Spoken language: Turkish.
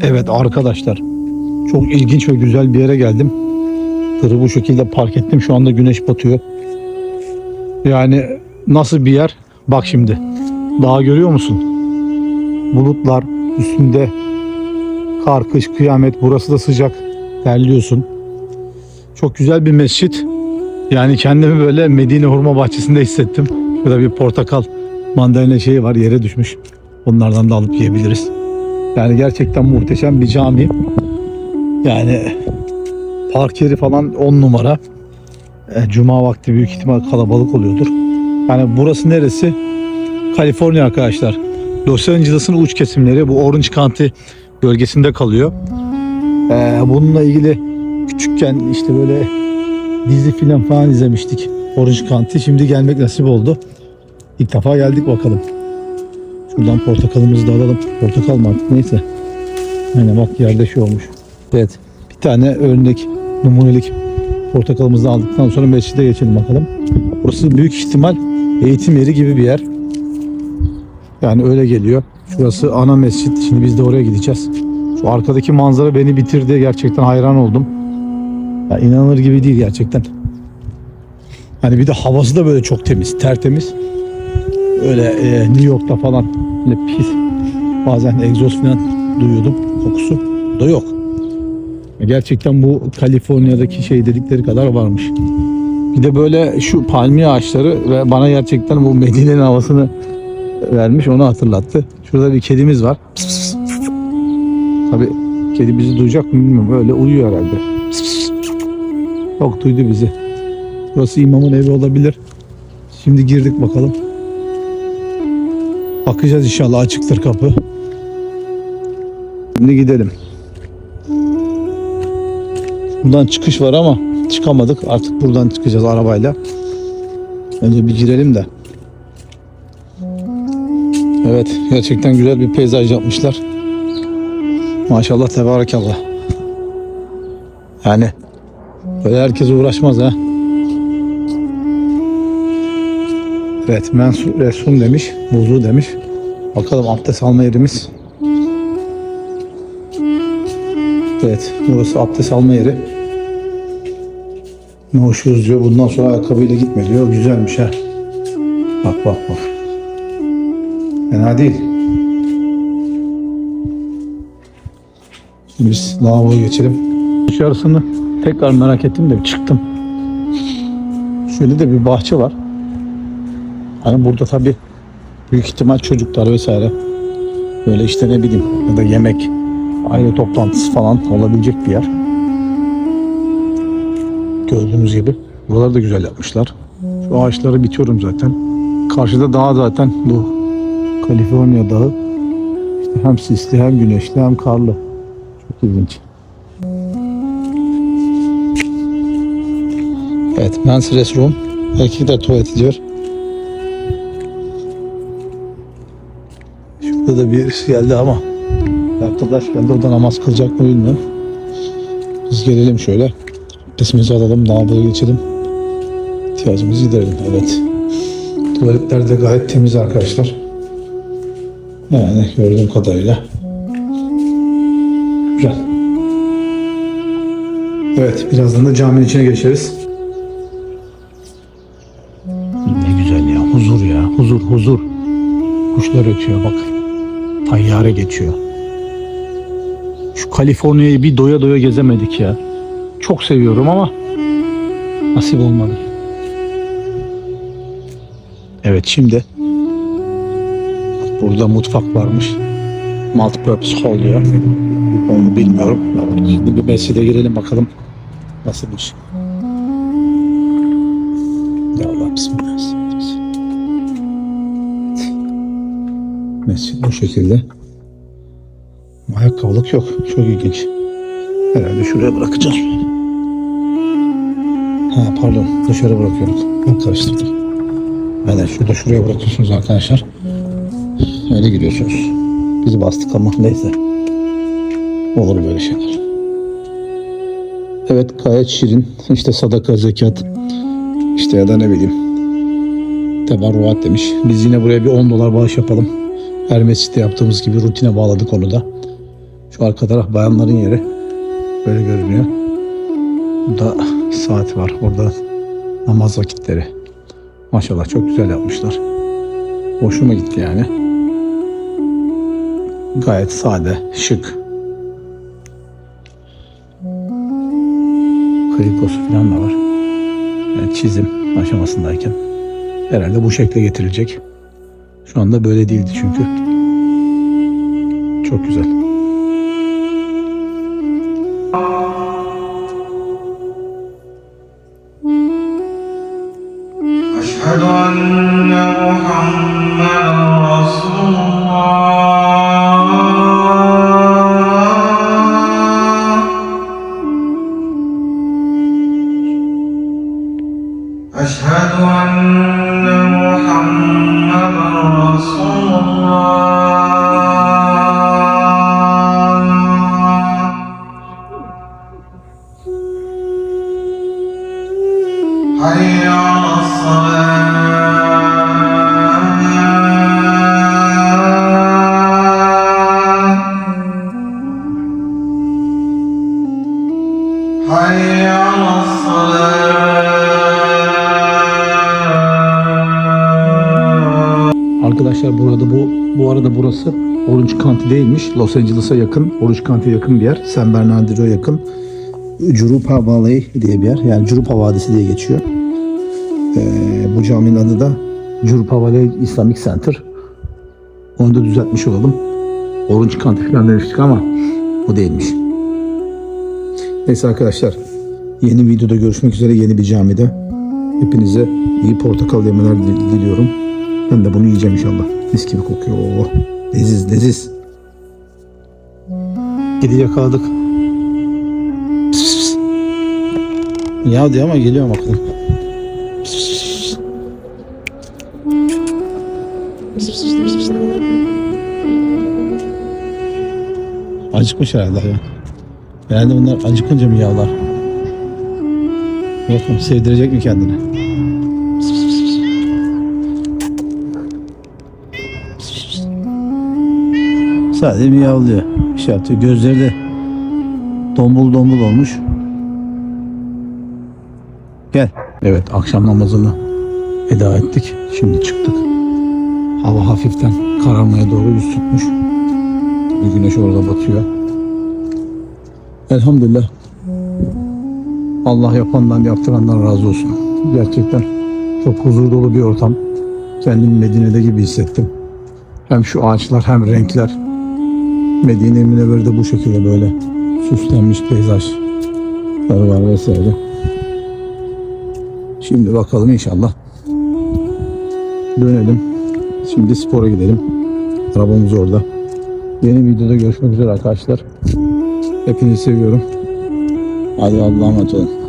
Evet arkadaşlar çok ilginç ve güzel bir yere geldim. Tırı bu şekilde park ettim. Şu anda güneş batıyor. Yani nasıl bir yer? Bak şimdi. Dağı görüyor musun? Bulutlar üstünde kar, kış, kıyamet. Burası da sıcak. Terliyorsun. Çok güzel bir mescit. Yani kendimi böyle Medine Hurma Bahçesi'nde hissettim. Burada bir portakal mandalina şeyi var yere düşmüş. Onlardan da alıp yiyebiliriz. Yani gerçekten muhteşem bir cami. Yani park yeri falan 10 numara. E, Cuma vakti büyük ihtimal kalabalık oluyordur. Yani burası neresi? Kaliforniya arkadaşlar. Los Angeles'ın uç kesimleri bu Orange County bölgesinde kalıyor. E, bununla ilgili küçükken işte böyle dizi filan falan izlemiştik. Orange County. Şimdi gelmek nasip oldu. İlk defa geldik bakalım. Şuradan portakalımızı da alalım. Portakal mı artık neyse. Aynen bak yerde şey olmuş. Evet. Bir tane örnek numunelik portakalımızı aldıktan sonra mescide geçelim bakalım. Burası büyük ihtimal eğitim yeri gibi bir yer. Yani öyle geliyor. Şurası ana mescit. Şimdi biz de oraya gideceğiz. Şu arkadaki manzara beni bitirdi. Gerçekten hayran oldum. Ya inanılır gibi değil gerçekten. Hani bir de havası da böyle çok temiz, tertemiz. Öyle e, New York'ta falan böyle pis bazen egzoz falan duyuyordum kokusu. Da yok. Gerçekten bu Kaliforniya'daki şey dedikleri kadar varmış. Bir de böyle şu palmiye ağaçları ve bana gerçekten bu Medine'nin havasını vermiş onu hatırlattı. Şurada bir kedimiz var. Pıs pıs pıs. Kedi bizi duyacak mı bilmiyorum. Böyle uyuyor herhalde. Pıs pıs. Yok duydu bizi. Burası imamın evi olabilir. Şimdi girdik bakalım. Bakacağız inşallah açıktır kapı. Şimdi gidelim. Buradan çıkış var ama çıkamadık. Artık buradan çıkacağız arabayla. Önce bir girelim de. Evet gerçekten güzel bir peyzaj yapmışlar. Maşallah tebarekallah. Yani böyle herkes uğraşmaz ha. Evet mensu resun demiş. Buzu demiş. Bakalım abdest alma yerimiz. Evet burası abdest alma yeri. Ne hoşuz diyor. Bundan sonra ayakkabıyla gitme diyor. Güzelmiş ha. Bak bak bak. Fena değil. Biz lavaboya geçelim. Dışarısını tekrar merak ettim de çıktım. Şöyle de bir bahçe var. Hani burada tabii büyük ihtimal çocuklar vesaire böyle işte ne bileyim ya da yemek aile toplantısı falan olabilecek bir yer. Gördüğünüz gibi buraları da güzel yapmışlar. Şu ağaçları bitiyorum zaten. Karşıda dağ zaten bu Kaliforniya dağı. İşte hem sisli hem güneşli hem karlı. Çok ilginç. Evet, men's restroom. Erkekler tuvaleti diyor. Şurada da birisi geldi ama arkadaş geldi o namaz kılacak mı bilmiyorum. Biz gelelim şöyle. Abdestimizi alalım, lavaboya geçelim. İhtiyacımızı giderelim. Evet. Tuvaletler de gayet temiz arkadaşlar. Yani gördüğüm kadarıyla. Güzel. Evet, birazdan da caminin içine geçeriz. Ne güzel ya, huzur ya, huzur, huzur. Kuşlar ötüyor bak. Tayyare geçiyor. Şu Kaliforniya'yı bir doya doya gezemedik ya. Çok seviyorum ama nasip olmadı. Evet şimdi burada mutfak varmış. Multipurpose hall diyor. Onu bilmiyorum. Şimdi bir mescide girelim bakalım nasılmış. Ya Allah bismillah. Mescid bu şekilde. Ayakkabılık yok. Çok ilginç. Herhalde şuraya bırakacağız. Ha pardon dışarı bırakıyoruz. Ben karıştırdım. Aynen şurada şuraya bırakıyorsunuz arkadaşlar. Öyle giriyorsunuz. Bizi bastık ama neyse. Olur böyle şeyler. Evet gayet şirin. İşte sadaka, zekat. işte ya da ne bileyim. Tebarruat demiş. Biz yine buraya bir 10 dolar bağış yapalım. Her mescitte yaptığımız gibi rutine bağladık onu da. Şu arka taraf bayanların yeri. Böyle görünüyor. Burada saat var. Orada namaz vakitleri. Maşallah çok güzel yapmışlar. Hoşuma gitti yani. Gayet sade, şık. Krikosu falan da var. Yani çizim aşamasındayken. Herhalde bu şekle getirilecek. Şu anda böyle değildi çünkü. Çok güzel. أشهد أن محمدا رسول الله أشهد أن محمدا رسول الله حي على الصلاة Arkadaşlar burada bu bu arada burası Orange County değilmiş. Los Angeles'a yakın, Orange County'ye yakın bir yer. San Bernardine'e yakın. Jurupa Valley diye bir yer. Yani Jurupa Vadisi diye geçiyor. Ee, bu caminin adı da Jurupa Valley Islamic Center. Onu da düzeltmiş olalım. Orange County falan demiştik ama o değilmiş. Neyse arkadaşlar. Yeni videoda görüşmek üzere yeni bir camide. Hepinize iyi portakal yemeler dil- diliyorum. Ben de bunu yiyeceğim inşallah. Mis gibi kokuyor. Oo. Leziz leziz. Kedi yakaladık. Pıs pıs. Ya diyor ama geliyor pıs. Acıkmış herhalde ya. Herhalde bunlar acıkınca mı yavlar? Bakalım sevdirecek mi kendini? Sadece miyavlıyor. Şey yaptı. Gözleri de dombul dombul olmuş. Gel. Evet akşam namazını eda ettik. Şimdi çıktık. Hava hafiften kararmaya doğru yüz tutmuş. Bir güneş orada batıyor. Elhamdülillah. Allah yapandan yaptırandan razı olsun. Gerçekten çok huzur dolu bir ortam. Kendimi Medine'de gibi hissettim. Hem şu ağaçlar hem renkler. Medine Münevver'de bu şekilde böyle süslenmiş peyzajlar var vesaire. Şimdi bakalım inşallah. Dönelim. Şimdi spora gidelim. Arabamız orada. Yeni videoda görüşmek üzere arkadaşlar. Hepinizi seviyorum. Hadi Allah'a emanet olun.